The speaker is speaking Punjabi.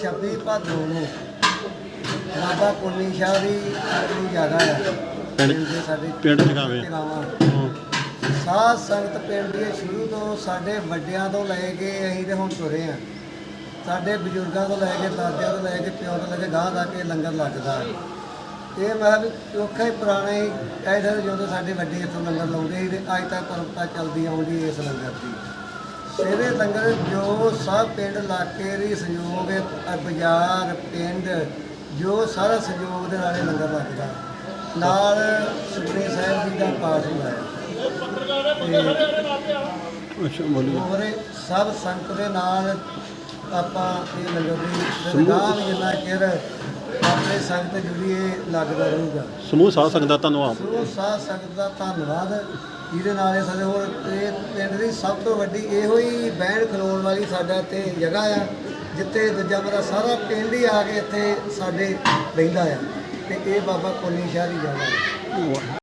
26 ਭਾਦੋਂ ਨੂੰ ਬਾਬਾ ਪੁੰਨੀ ਸ਼ਾਹ ਦੀ ਆਪਣੀ ਜ਼ਿਆਦਾ ਆ ਪਿੰਡ- ਦੇ ਸਾਡੇ ਪਿੰਡ ਜਗਾਵੇਂ। ਜਗਾਵਾਂ। ਹਾਂ। ਸਾਧ ਸੰਗਤ ਪਿੰਡ ਦੀ ਸ਼ੁਰੂ ਤੋਂ ਸਾਡੇ ਵੱਡਿਆਂ ਤੋਂ ਲੈ ਕੇ ਅਸੀਂ ਤੇ ਹੁਣ ਤੁਰੇ ਆ ਸਾਡੇ ਬਜ਼ੁਰਗਾਂ ਤੋਂ ਲੈ ਕੇ ਦਾਦਿਆਂ ਤੋਂ ਲੈ ਕੇ ਪਿਓ ਤੋਂ ਲੈ ਕੇ ਗਾਂ ਦਾ ਕੇ ਲੰਗਰ ਲੱਗਦਾ ਹੈ। ਇਹ ਮੈਂ ਵੀ ਚੋਖਾ ਹੀ ਪੁਰਾਣਾ ਹੀ ਐਸੇ ਜਦੋਂ ਸਾਡੇ ਵੱਡੇ ਇੱਥੋਂ ਲੰਗਰ ਲਾਉਂਦੇ ਸੀ ਤੇ ਅੱਜ ਤੱਕ ਪਰੰਪਰਾ ਚੱਲਦੀ ਆਉਂਦੀ ਇਸ ਲੰਗਰ ਦੀ ਸਵੇਰੇ ਲੰਗਰ ਜੋ ਸਭ ਪਿੰਡ ਇਲਾਕੇ ਦੀ ਸਹਿਯੋਗ ਹੈ, ਅ, ਬਾਜ਼ਾਰ ਪਿੰਡ ਜੋ ਸਾਰਾ ਸਹਿਯੋਗ ਦੇ ਨਾਲੇ ਲੰਗਰ ਲੱਗਦਾ। ਨਾਲ ਸੁਖਨੇ ਸਾਹਿਬ ਜੀ ਦਾ ਪਾਠ ਹੁੰਦਾ ਹੈ। ਤੇ ਅੱਛਾ ਬੋਲੀ ਹੋਰੇ ਸਭ ਸੰਗਤ ਦੇ ਨਾਲ ਆਪਾਂ ਇਹ ਲੰਗਰ ਦੀ ਸਰਕਾਰ ਜਿੰਨਾ ਚਿਰ ਆਪਣੇ ਸੰਗਤ ਜੁੜੀ ਇਹ ਲੱਗਦਾ ਰਹੂਗਾ। ਸਮੂਹ ਸਾਧ ਸੰਗਤ ਦਾ ਧੰਨਵਾਦ। ਸੋ ਸਾਧ ਸੰਗਤ ਦਾ ਧੰਨਵਾਦ। ਜਿਹਦੇ ਨਾਲ ਇਹ ਸਾਡੇ ਹੋਰ ਇਹ ਪਿੰਡ ਦੀ ਸਭ ਤੋਂ ਵੱਡੀ ਇਹੋ ਹੀ ਬਹਿਣ ਖਲੋਣ ਵਾਲੀ ਸਾਡਾ ਇੱਥੇ ਜਗ੍ਹਾ ਆ ਜਿੱਥੇ ਦੂਜਾ ਮੇਰਾ ਸਾਰਾ ਪਿੰਡ ਹੀ ਆ ਕੇ ਇੱਥੇ ਸਾਡੇ ਬਹਿੰਦਾ ਆ। ਤੇ ਇਹ ਬਾਬਾ ਕੋਨੀ ਸ਼ਾਹ ਦੀ ਜਗ੍ਹਾ ਹੈ।